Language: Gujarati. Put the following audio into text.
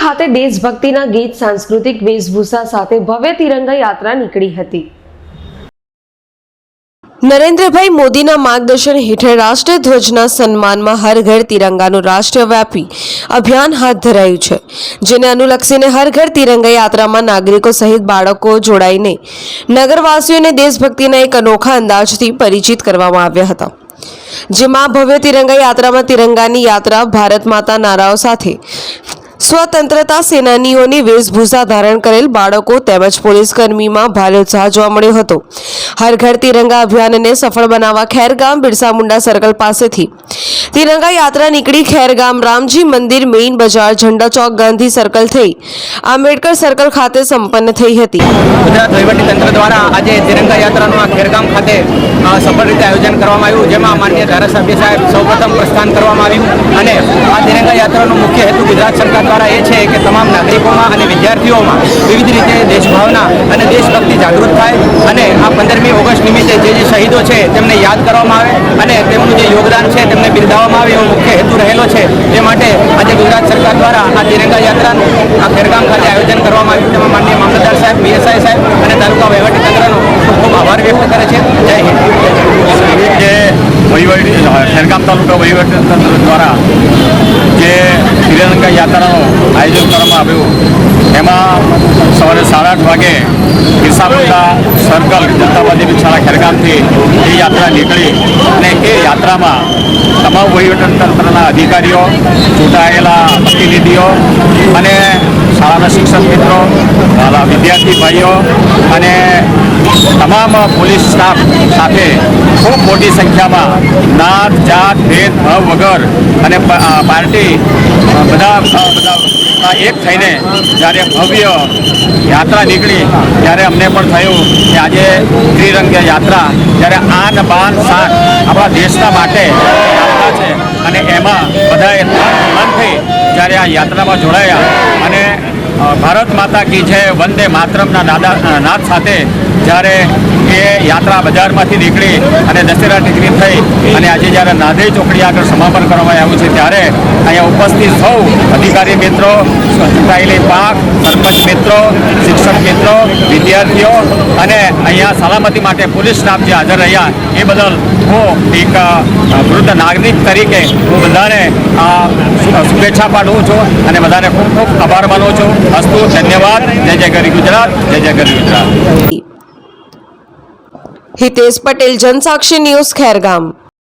સાથે દેશભક્તિના ગીત સાંસ્કૃતિક વેશભૂષા સાથે ભવ્ય તિરંગા યાત્રા નીકળી હતી. નરેન્દ્રભાઈ મોદીના માર્ગદર્શન હેઠળ રાષ્ટ્રીય ધ્વજના સન્માનમાં હર ઘર તિરંગાનું રાષ્ટ્રવ્યાપી અભિયાન હાથ ધરાયું છે, જેને અનુલક્ષીને હર ઘર તિરંગા યાત્રામાં નાગરિકો સહિત બાળકો જોડાઈને નગરવાસીઓને દેશભક્તિના એક અનોખા અંદાજથી પરિચિત કરવામાં આવ્યા હતા. જેમાં ભવ્ય તિરંગા યાત્રામાં તિરંગાની યાત્રા ભારત માતા નારાઓ સાથે સ્વતંત્રતા સેનાનીઓની વેશભૂષા ધારણ કરેલ બાળકો તેમજ પોલીસકર્મીમાં ભારે ઉત્સાહ જોવા મળ્યો હતો. હર ઘર તિરંગા અભિયાનને સફળ બનાવવા ખેરગામ બિરસા મુંડા સર્કલ પાસેથી. તિરંગા યાત્રા નીકળી ખેરગામ રામજી મંદિર મેઇન બજાર ઝંડા ચોક ગાંધી સર્કલ થઈ. આંબેડકર સર્કલ ખાતે સંપન્ન થઈ હતી. ગુજરાત તંત્ર દ્વારા આજે તિરંગા યાત્રાનું આ ખેરગામ ખાતે સફળ રીતે આયોજન કરવામાં આવ્યું, જેમાં માન્ય ધારાસભ્ય સાહેબ સૌપ્રથમ પ્રસ્થાન કરવામાં આવ્યું. અને આ તિરંગા યાત્રાનો મુખ્ય હેતુ ગુજરાત સરકાર દ્વારા એ છે કે તમામ નાગરિકોમાં અને વિદ્યાર્થીઓમાં વિવિધ રીતે દેશભાવના અને દેશભક્તિ જાગૃત થાય અને આ પંદરમી ઓગસ્ટ નિમિત્તે જે જે શહીદો છે તેમને યાદ કરવામાં આવે અને તેમનું જે યોગદાન છે તેમને બિરદાવવામાં આવે એવો મુખ્ય હેતુ રહેલો છે તે માટે આજે ગુજરાત સરકાર દ્વારા આ તિરંગા યાત્રાનું આ ખેરગામ ખાતે આયોજન કરવામાં આવ્યું તેમાં માનનીય મામલતદાર સાહેબ પીએસઆઈ સાહેબ અને તાલુકા વહીવટીતંત્રનો ખૂબ ખૂબ આભાર વ્યક્ત કરે છે. જય હિન્દ. વહીવટી ખેરગામ તાલુકા વહીવટીતંત્ર દ્વારા યાત્રાનું આયોજન કરવામાં આવ્યું. એમાં સવારે સાડા આઠ વાગે મુંડા સર્કલ જનતાવાદી શાળા ખેરગામથી એ યાત્રા નીકળી અને એ યાત્રામાં તમામ વહીવટતંત્રના અધિકારીઓ, ચૂંટાયેલા પ્રતિનિધિઓ અને શાળાના શિક્ષક મિત્રો વિદ્યાર્થી ભાઈઓ અને તમામ પોલીસ સ્ટાફ સાથે ખૂબ મોટી સંખ્યામાં નાત, જાત ભેદભાવ વગર અને પાર્ટી બધા બધા એક થઈને જ્યારે ભવ્ય યાત્રા નીકળી, ત્યારે અમને પણ થયું કે આજે ત્રિરંગ યાત્રા, જ્યારે આન, બાન સાત આપણા દેશના માટે યાત્રા છે. અને એમાં બધાએ મનથી જ્યારે આ યાત્રામાં જોડાયા. ભારત માતા કી જય, વંદે માતરમના નાદા નાદ સાથે જ્યારે એ યાત્રા બજારમાંથી નીકળી અને દશેરા ટીકરી થઈ અને આજે જ્યારે નાદે ચોકડી આગળ સમાપન કરવામાં આવ્યું છે, ત્યારે અહીંયા ઉપસ્થિત સૌ અધિકારી મિત્રો ચૂંટાયેલી પાક સરપંચ મિત્રો, શિક્ષક મિત્રો, વિદ્યાર્થીઓ અને અહીંયા સલામતી માટે પોલીસ સ્ટાફ જે હાજર રહ્યા, એ બદલ હું એક વૃદ્ધ નાગરિક તરીકે હું બધાને શુભેચ્છા પાઠવું છું અને બધાને ખૂબ ખૂબ આભાર માનું છું. અસ્તુ, ધન્યવાદ. જય જય ગરી ગુજરાત, જય જય ગરી ગુજરાત. હિતેશ પટેલ, જનસાક્ષી ન્યૂઝ, ખેરગામ.